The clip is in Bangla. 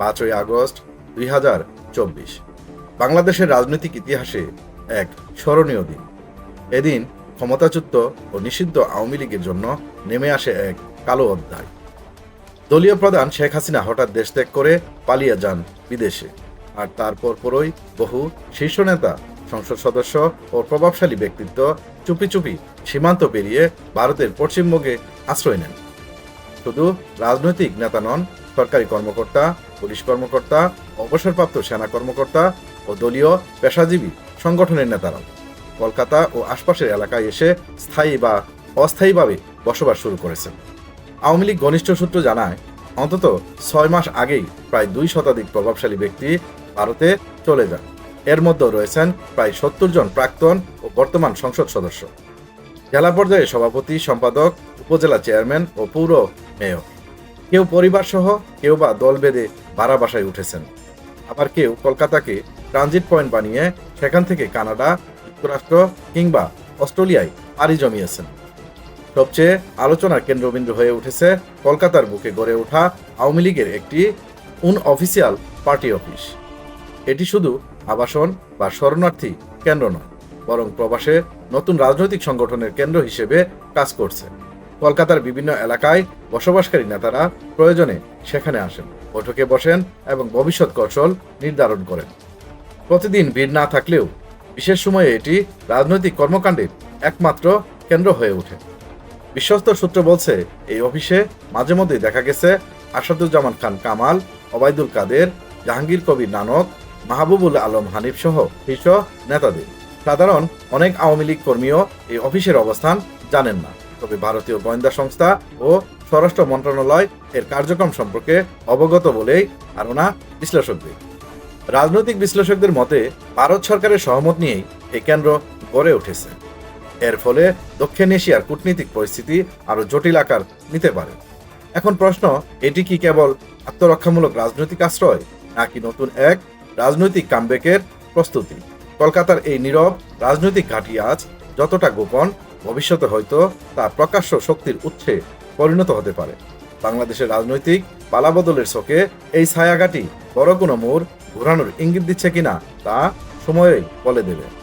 পাঁচই আগস্ট দুই হাজার চব্বিশ। বাংলাদেশের রাজনৈতিক ইতিহাসে এক স্মরণীয় দিন। এদিন ক্ষমতাচ্যুত ও নিষিদ্ধ আওয়ামী লীগের জন্য নেমে আসে এক কালো অধ্যায়। দলীয় প্রধান শেখ হাসিনা হঠাৎ দেশ ত্যাগ করে পালিয়ে যান বিদেশে। আর তারপর পরই বহু শীর্ষ নেতা, সংসদ সদস্য ও প্রভাবশালী ব্যক্তিত্ব চুপি চুপি সীমান্ত পেরিয়ে ভারতের পশ্চিমবঙ্গে আশ্রয় নেন। শুধু রাজনৈতিক নেতা নন সরকারি কর্মকর্তা, পুলিশ কর্মকর্তা, অবসরপ্রাপ্ত সেনা কর্মকর্তা ও দলীয় পেশাজীবী সংগঠনের নেতারা কলকাতা ও আশপাশের এলাকায় এসে স্থায়ী বা অস্থায়ীভাবে বসবাস শুরু করেছেন। আওয়ামী লীগ ঘনিষ্ঠ সূত্র জানায়, অন্তত ছয় মাস আগেই প্রায় দুই শতাধিক প্রভাবশালী ব্যক্তি ভারতে চলে যান। এর মধ্যে রয়েছেন প্রায় সত্তর জন প্রাক্তন ও বর্তমান সংসদ সদস্য। জেলা পর্যায়ে সভাপতি, সম্পাদক, উপজেলা চেয়ারম্যান ও পৌর মেয়র। কেউ পরিবার সহ কেউ বা দল বেঁধে ভাড়া বাসায় উঠেছেন। আবার কেউ কলকাতাকে ট্রানজিট পয়েন্ট বানিয়ে সেখান থেকে কানাডা, যুক্তরাষ্ট্র কিংবা অস্ট্রেলিয়ায় পাড়ি জমিয়েছেন। সবচেয়ে আলোচনার কেন্দ্রবিন্দু হয়ে উঠেছে কলকাতার বুকে গড়ে ওঠা আওয়ামী লীগের একটি অফিসিয়াল পার্টি অফিস এটি শুধু আবাসন বা শরণার্থী কেন্দ্র নয়, বরং প্রবাসে নতুন রাজনৈতিক সংগঠনের কেন্দ্র হিসেবে কাজ করছে। কলকাতার বিভিন্ন এলাকায় বসবাসকারী নেতারা প্রয়োজনে সেখানে আসেন, বৈঠকে বসেন এবং ভবিষ্যৎ কৌশল নির্ধারণ করেন। প্রতিদিন ভিড় না থাকলেও বিশেষ সময়ে এটি রাজনৈতিক কর্মকাণ্ডের একমাত্র কেন্দ্র হয়ে ওঠে। বিশ্বস্ত সূত্র বলছে, এই অফিসে মাঝে মধ্যেই দেখা গেছে আসাদুজ্জামান খান কামাল, ওবায়দুল কাদের, জাহাঙ্গীর কবির নানক, মাহবুবুল আলম হানিফ সহ শীর্ষ নেতাদের। সাধারণ অনেক আওয়ামী লীগ কর্মীও এই অফিসের অবস্থান জানেন না। তবে ভারতীয় গোয়েন্দা সংস্থা ও স্বরাষ্ট্র মন্ত্রণালয় এর কার্যক্রম সম্পর্কে অবগত বলেই ধারণা বিশ্লেষকদের। রাজনৈতিক বিশ্লেষকদের মতে, ভারত সরকারের সহমত নিয়েই এই কেন্দ্র গড়ে উঠেছে। এর ফলে দক্ষিণ এশিয়ার কূটনীতিক পরিস্থিতি আরও জটিল আকার নিতে পারে। এখন প্রশ্ন, এটি কি কেবল আত্মরক্ষামূলক রাজনৈতিক আশ্রয়, নাকি নতুন এক রাজনৈতিক কামব্যাকের প্রস্তুতি? কলকাতার এই নীরব রাজনৈতিক ঘাঁটি আজ যতটা গোপন ভবিষ্যতে হয়তো তা প্রকাশ্য শক্তির উৎসে পরিণত হতে পারে। বাংলাদেশের রাজনৈতিক পালাবদলের শোকে এই ছায়াঘাটি বড় কোনো মোড় ঘোরানোর ইঙ্গিত দিচ্ছে কিনা তা সময়ে বলে দেবে।